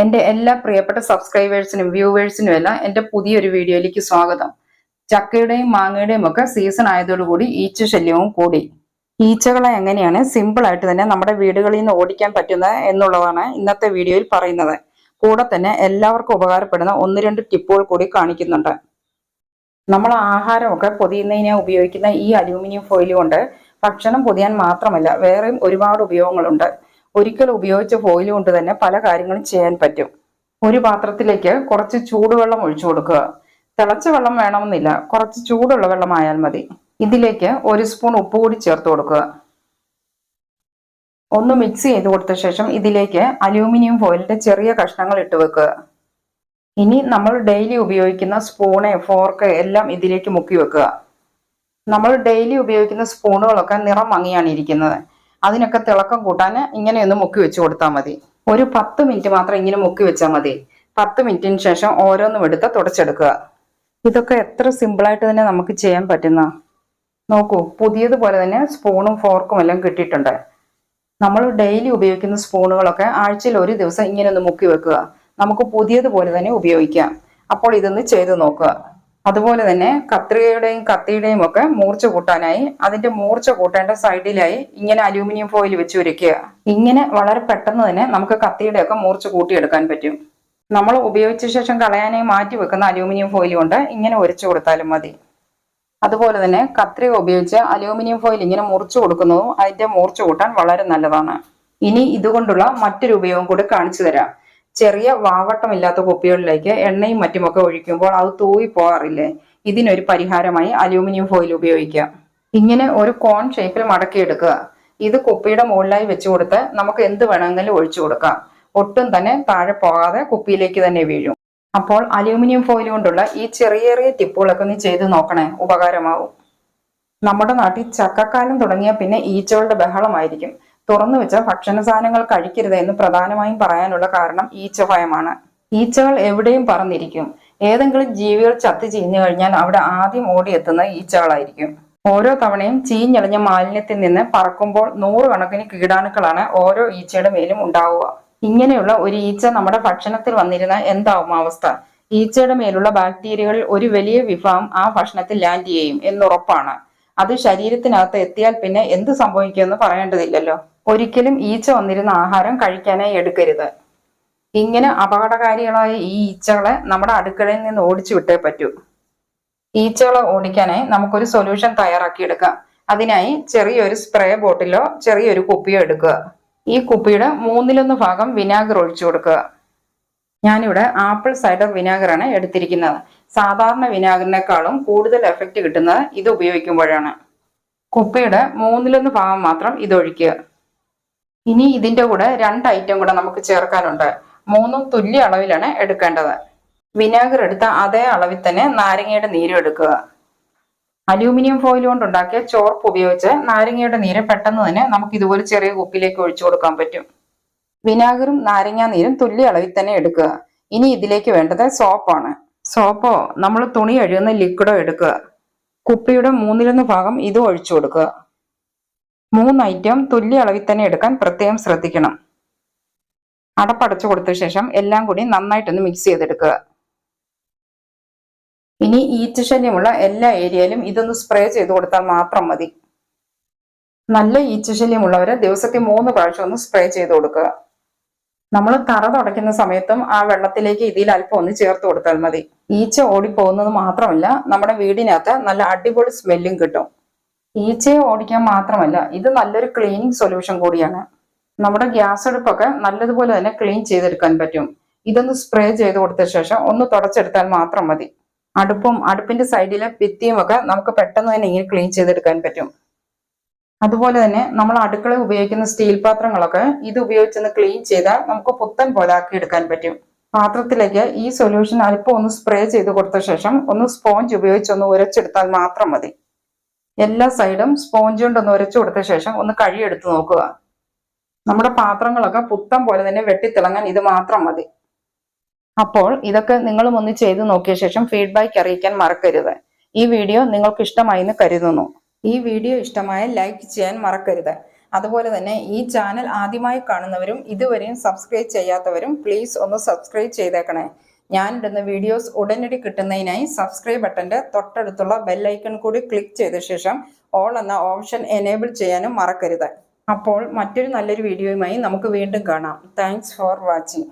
എന്റെ എല്ലാ പ്രിയപ്പെട്ട സബ്സ്ക്രൈബേഴ്സിനും വ്യൂവേഴ്സിനും എല്ലാം എന്റെ പുതിയൊരു വീഡിയോയിലേക്ക് സ്വാഗതം. ചക്കയുടെയും മാങ്ങയുടെയും ഒക്കെ സീസൺ ആയതോടുകൂടി ഈച്ച ശല്യവും കൂടി. ഈച്ചകളെ എങ്ങനെയാണ് സിമ്പിൾ ആയിട്ട് തന്നെ നമ്മുടെ വീടുകളിൽ നിന്ന് ഓടിക്കാൻ പറ്റുന്നത് എന്നുള്ളതാണ് ഇന്നത്തെ വീഡിയോയിൽ പറയുന്നത്. കൂടെ തന്നെ എല്ലാവർക്കും ഉപകാരപ്പെടുന്ന ഒന്ന് രണ്ട് ടിപ്പുകൾ കൂടി കാണിക്കുന്നുണ്ട്. നമ്മൾ ആഹാരമൊക്കെ പൊതിയുന്നതിനെ ഉപയോഗിക്കുന്ന ഈ അലൂമിനിയം ഫോയിൽ കൊണ്ട് ഭക്ഷണം പൊതിയാൻ മാത്രമല്ല വേറെയും ഒരുപാട് ഉപയോഗങ്ങളുണ്ട്. ഒരിക്കൽ ഉപയോഗിച്ച ഫോയിൽ കൊണ്ട് തന്നെ പല കാര്യങ്ങളും ചെയ്യാൻ പറ്റും. ഒരു പാത്രത്തിലേക്ക് കുറച്ച് ചൂടുവെള്ളം ഒഴിച്ചു കൊടുക്കുക. തിളച്ച വെള്ളം വേണമെന്നില്ല. കുറച്ച് ചൂടുള്ള വെള്ളമായാൽ മതി. ഇതിലേക്ക് ഒരു സ്പൂൺ ഉപ്പ് കൂടി ചേർത്ത് കൊടുക്കുക. ഒന്ന് മിക്സ് ചെയ്ത് കൊടുത്ത ശേഷം ഇതിലേക്ക് അലൂമിനിയം ഫോയിലിന്റെ ചെറിയ കഷ്ണങ്ങൾ ഇട്ട് വെക്കുക. ഇനി നമ്മൾ ഡെയിലി ഉപയോഗിക്കുന്ന സ്പൂണ് ഫോർക്ക് എല്ലാം ഇതിലേക്ക് മുക്കി വെക്കുക. നമ്മൾ ഡെയിലി ഉപയോഗിക്കുന്ന സ്പൂണുകളൊക്കെ നിറം മങ്ങിയാണ് ഇരിക്കുന്നത്. അതിനൊക്കെ തിളക്കം കൂട്ടാൻ ഇങ്ങനെ ഒന്ന് മുക്കി വെച്ച് കൊടുത്താൽ മതി. ഒരു പത്ത് മിനിറ്റ് മാത്രം ഇങ്ങനെ മുക്കി വെച്ചാൽ മതി. പത്ത് മിനിറ്റിന് ശേഷം ഓരോന്നും എടുത്ത് തുടച്ചെടുക്കുക. ഇതൊക്കെ എത്ര സിമ്പിളായിട്ട് തന്നെ നമുക്ക് ചെയ്യാൻ പറ്റുന്ന? നോക്കൂ പുതിയതുപോലെ തന്നെ സ്പൂണും ഫോർക്കും എല്ലാം കിട്ടിയിട്ടുണ്ട്. നമ്മൾ ഡെയിലി ഉപയോഗിക്കുന്ന സ്പൂണുകളൊക്കെ ആഴ്ചയിൽ ഒരു ദിവസം ഇങ്ങനെ ഒന്ന് മുക്കി വെക്കുക. നമുക്ക് പുതിയതുപോലെ തന്നെ ഉപയോഗിക്കാം. അപ്പോൾ ഇതൊന്ന് ചെയ്ത് നോക്കുക. അതുപോലെ തന്നെ കത്രികയുടെയും കത്തിയുടെയും ഒക്കെ മൂർച്ച കൂട്ടാനായി അതിന്റെ മൂർച്ച കൂട്ടേണ്ട സൈഡിലായി ഇങ്ങനെ അലൂമിനിയം ഫോയിൽ വെച്ച് ഉരയ്ക്കുക ഇങ്ങനെ വളരെ പെട്ടെന്ന് തന്നെ നമുക്ക് കത്തിയുടെ ഒക്കെ മൂർച്ച കൂട്ടിയെടുക്കാൻ പറ്റും. നമ്മൾ ഉപയോഗിച്ച ശേഷം കളയാനായി മാറ്റി വെക്കുന്ന അലൂമിനിയം ഫോയിൽ കൊണ്ട് ഇങ്ങനെ ഉരച്ചു കൊടുത്താലും മതി. അതുപോലെ തന്നെ കത്രിക ഉപയോഗിച്ച് അലൂമിനിയം ഫോയിൽ ഇങ്ങനെ മുറിച്ചു കൊടുക്കുന്നതും അതിന്റെ മൂർച്ച കൂട്ടാൻ വളരെ നല്ലതാണ്. ഇനി ഇതുകൊണ്ടുള്ള മറ്റൊരു ഉപയോഗം കൂടി കാണിച്ചു തരാം. ചെറിയ വാവട്ടമില്ലാത്ത കുപ്പികളിലേക്ക് എണ്ണയും മറ്റുമൊക്കെ ഒഴിക്കുമ്പോൾ അത് തൂവി പോകാറില്ലേ? ഇതിനൊരു പരിഹാരമായി അലൂമിനിയം ഫോയിൽ ഉപയോഗിക്കാം. ഇങ്ങനെ ഒരു കോൺ ഷേപ്പിൽ മടക്കിയെടുക്കുക ഇത് കുപ്പിയുടെ മുകളിലായി വെച്ചു കൊടുത്ത് നമുക്ക് എന്ത് വേണമെങ്കിലും ഒഴിച്ചു കൊടുക്കാം. ഒട്ടും തന്നെ താഴെ പോകാതെ കുപ്പിയിലേക്ക് തന്നെ വീഴും. അപ്പോൾ അലൂമിനിയം ഫോയിൽ കൊണ്ടുള്ള ഈ ചെറിയ ചെറിയ ടിപ്പുകളൊക്കെ ഒന്ന് ചെയ്ത് നോക്കണേ. ഉപകാരമാവും. നമ്മുടെ നാട്ടിൽ ചക്കക്കാലം തുടങ്ങിയ പിന്നെ ഈച്ചകളുടെ ബഹളമായിരിക്കും. തുറന്നു വെച്ച ഭക്ഷണ സാധനങ്ങൾ കഴിക്കരുത് എന്ന് പ്രധാനമായും പറയാനുള്ള കാരണം ഈച്ച ഭയമാണ് ഈച്ചകൾ എവിടെയും പറന്നിരിക്കും. ഏതെങ്കിലും ജീവികൾ ചത്തു ചീഞ്ഞു കഴിഞ്ഞാൽ അവിടെ ആദ്യം ഓടിയെത്തുന്ന ഈച്ചകളായിരിക്കും. ഓരോ തവണയും ചീഞ്ഞളിഞ്ഞ മാലിന്യത്തിൽ നിന്ന് പറക്കുമ്പോൾ നൂറുകണക്കിന് കീടാണുക്കളാണ് ഓരോ ഈച്ചയുടെ മേലും ഉണ്ടാവുക. ഇങ്ങനെയുള്ള ഒരു ഈച്ച നമ്മുടെ ഭക്ഷണത്തിൽ വന്നിരുന്ന എന്താവും അവസ്ഥ? ഈച്ചയുടെ മേലുള്ള ബാക്ടീരിയകളിൽ ഒരു വലിയ വിഭാഗം ആ ഭക്ഷണത്തിൽ ലാൻഡ് ചെയ്യും എന്നുറപ്പാണ്. അത് ശരീരത്തിനകത്ത് എത്തിയാൽ പിന്നെ എന്ത് സംഭവിക്കുമെന്ന് പറയേണ്ടതില്ലല്ലോ. ഒരിക്കലും ഈച്ച വന്നിരുന്ന ആഹാരം കഴിക്കാനായി എടുക്കരുത്. ഇങ്ങനെ അപകടകാരികളായ ഈ ഈച്ചകളെ നമ്മുടെ അടുക്കളയിൽ നിന്ന് ഓടിച്ചു വിട്ടേ പറ്റൂ. ഈച്ചകളെ ഓടിക്കാനായി നമുക്കൊരു സൊല്യൂഷൻ തയ്യാറാക്കിയെടുക്കാം. അതിനായി ചെറിയൊരു സ്പ്രേ ബോട്ടിലോ ചെറിയൊരു കുപ്പിയോ എടുക്കുക. ഈ കുപ്പിയുടെ മൂന്നിലൊന്ന് ഭാഗം വിനാഗർ ഒഴിച്ചു കൊടുക്കുക. ഞാനിവിടെ ആപ്പിൾ സൈഡർ വിനാഗറാണ് എടുത്തിരിക്കുന്നത്. സാധാരണ വിനാഗിരിനേക്കാളും കൂടുതൽ എഫക്റ്റ് കിട്ടുന്നത് ഇത് ഉപയോഗിക്കുമ്പോഴാണ്. കുപ്പിയുടെ മൂന്നിലൊന്ന് ഭാഗം മാത്രം ഇതൊഴിക്കുക. ഇനി ഇതിന്റെ കൂടെ രണ്ട് ഐറ്റം കൂടെ നമുക്ക് ചേർക്കാനുണ്ട്. മൂന്നും തുല്യ അളവിലാണ് എടുക്കേണ്ടത്. വിനാഗർ എടുത്ത അതേ അളവിൽ തന്നെ നാരങ്ങയുടെ നീരും എടുക്കുക. അലൂമിനിയം ഫോയിൽ കൊണ്ടുണ്ടാക്കിയ ചോർപ്പ് ഉപയോഗിച്ച് നാരങ്ങയുടെ നീര് പെട്ടെന്ന് തന്നെ നമുക്ക് ഇതുപോലെ ചെറിയ കുപ്പിലേക്ക് ഒഴിച്ചു കൊടുക്കാൻ പറ്റും. വിനാഗറും നാരങ്ങാ നീരും തുല്യ അളവിൽ തന്നെ എടുക്കുക. ഇനി ഇതിലേക്ക് വേണ്ടത് സോപ്പാണ് സോപ്പോ നമ്മൾ തുണി അഴുകുന്ന ലിക്വിഡോ എടുക്കുക. കുപ്പിയുടെ മൂന്നിലൊന്ന് ഭാഗം ഇതും ഒഴിച്ചു കൊടുക്കുക. മൂന്ന് ഐറ്റം തുല്യ അളവിൽ തന്നെ എടുക്കാൻ പ്രത്യേകം ശ്രദ്ധിക്കണം. അടപ്പടച്ചു കൊടുത്ത ശേഷം എല്ലാം കൂടി നന്നായിട്ടൊന്ന് മിക്സ് ചെയ്തെടുക്കുക. ഇനി ഈച്ചശല്യമുള്ള എല്ലാ ഏരിയയിലും ഇതൊന്ന് സ്പ്രേ ചെയ്ത് കൊടുത്താൽ മാത്രം മതി. നല്ല ഈച്ചശല്യമുള്ളവരെ ദിവസത്തിൽ മൂന്ന് പ്രാവശ്യം ഒന്ന് സ്പ്രേ ചെയ്ത് കൊടുക്കുക. നമ്മൾ തറ തുടയ്ക്കുന്ന സമയത്തും ആ വെള്ളത്തിലേക്ക് ഇതിൽ അല്പം ഒന്ന് ചേർത്ത് കൊടുത്താൽ മതി. ഈച്ച ഓടിപ്പോകുന്നത് മാത്രമല്ല നമ്മുടെ വീടിനകത്ത് നല്ല അടിപൊളി സ്മെല്ലും കിട്ടും. ഈച്ചയെ ഓടിക്കാൻ മാത്രമല്ല ഇത് നല്ലൊരു ക്ലീനിങ് സൊല്യൂഷൻ കൂടിയാണ്. നമ്മുടെ ഗ്യാസ് അടുപ്പൊക്കെ നല്ലതുപോലെ തന്നെ ക്ലീൻ ചെയ്തെടുക്കാൻ പറ്റും. ഇതൊന്ന് സ്പ്രേ ചെയ്ത് കൊടുത്ത ശേഷം ഒന്ന് തുടച്ചെടുത്താൽ മാത്രം മതി. അടുപ്പും അടുപ്പിന്റെ സൈഡിലെ ഭിത്തിയും ഒക്കെ നമുക്ക് പെട്ടെന്ന് തന്നെ ഇങ്ങനെ ക്ലീൻ ചെയ്തെടുക്കാൻ പറ്റും. അതുപോലെ തന്നെ നമ്മൾ അടുക്കള ഉപയോഗിക്കുന്ന സ്റ്റീൽ പാത്രങ്ങളൊക്കെ ഇത് ഉപയോഗിച്ചൊന്ന് ക്ലീൻ ചെയ്താൽ നമുക്ക് പുത്തൻ പോലെ ആക്കി എടുക്കാൻ പറ്റും. പാത്രത്തിലേക്ക് ഈ സൊല്യൂഷൻ അല്പം ഒന്ന് സ്പ്രേ ചെയ്ത് കൊടുത്ത ശേഷം ഒന്ന് സ്പോഞ്ച് ഉപയോഗിച്ച് ഒന്ന് ഉരച്ചെടുത്താൽ മാത്രം മതി. എല്ലാ സൈഡും സ്പോഞ്ച് കൊണ്ട് ഒന്ന് ഉരച്ചു കൊടുത്ത ശേഷം ഒന്ന് കഴിയെടുത്ത് നോക്കുക. നമ്മുടെ പാത്രങ്ങളൊക്കെ പുത്തം പോലെ തന്നെ വെട്ടിത്തിളങ്ങാൻ ഇത് മാത്രം മതി. അപ്പോൾ ഇതൊക്കെ നിങ്ങളും ഒന്ന് ചെയ്തു നോക്കിയ ശേഷം ഫീഡ്ബാക്ക് അറിയിക്കാൻ മറക്കരുത്. ഈ വീഡിയോ നിങ്ങൾക്ക് ഇഷ്ടമായി എന്ന് കരുതുന്നു. ഈ വീഡിയോ ഇഷ്ടമായ ലൈക്ക് ചെയ്യാൻ മറക്കരുത്. അതുപോലെ തന്നെ ഈ ചാനൽ ആദ്യമായി കാണുന്നവരും ഇതുവരെയും സബ്സ്ക്രൈബ് ചെയ്യാത്തവരും പ്ലീസ് ഒന്ന് സബ്സ്ക്രൈബ് ചെയ്തേക്കണേ. ഞാനിടുന്ന വീഡിയോസ് ഉടനടി കിട്ടുന്നതിനായി സബ്സ്ക്രൈബ് ബട്ടന്റെ തൊട്ടടുത്തുള്ള ബെല്ലൈക്കൺ കൂടി ക്ലിക്ക് ചെയ്ത ശേഷം ഓൾ എന്ന ഓപ്ഷൻ എനേബിൾ ചെയ്യാനും മറക്കരുത്. അപ്പോൾ മറ്റൊരു നല്ലൊരു വീഡിയോയുമായി നമുക്ക് വീണ്ടും കാണാം. Thanks for watching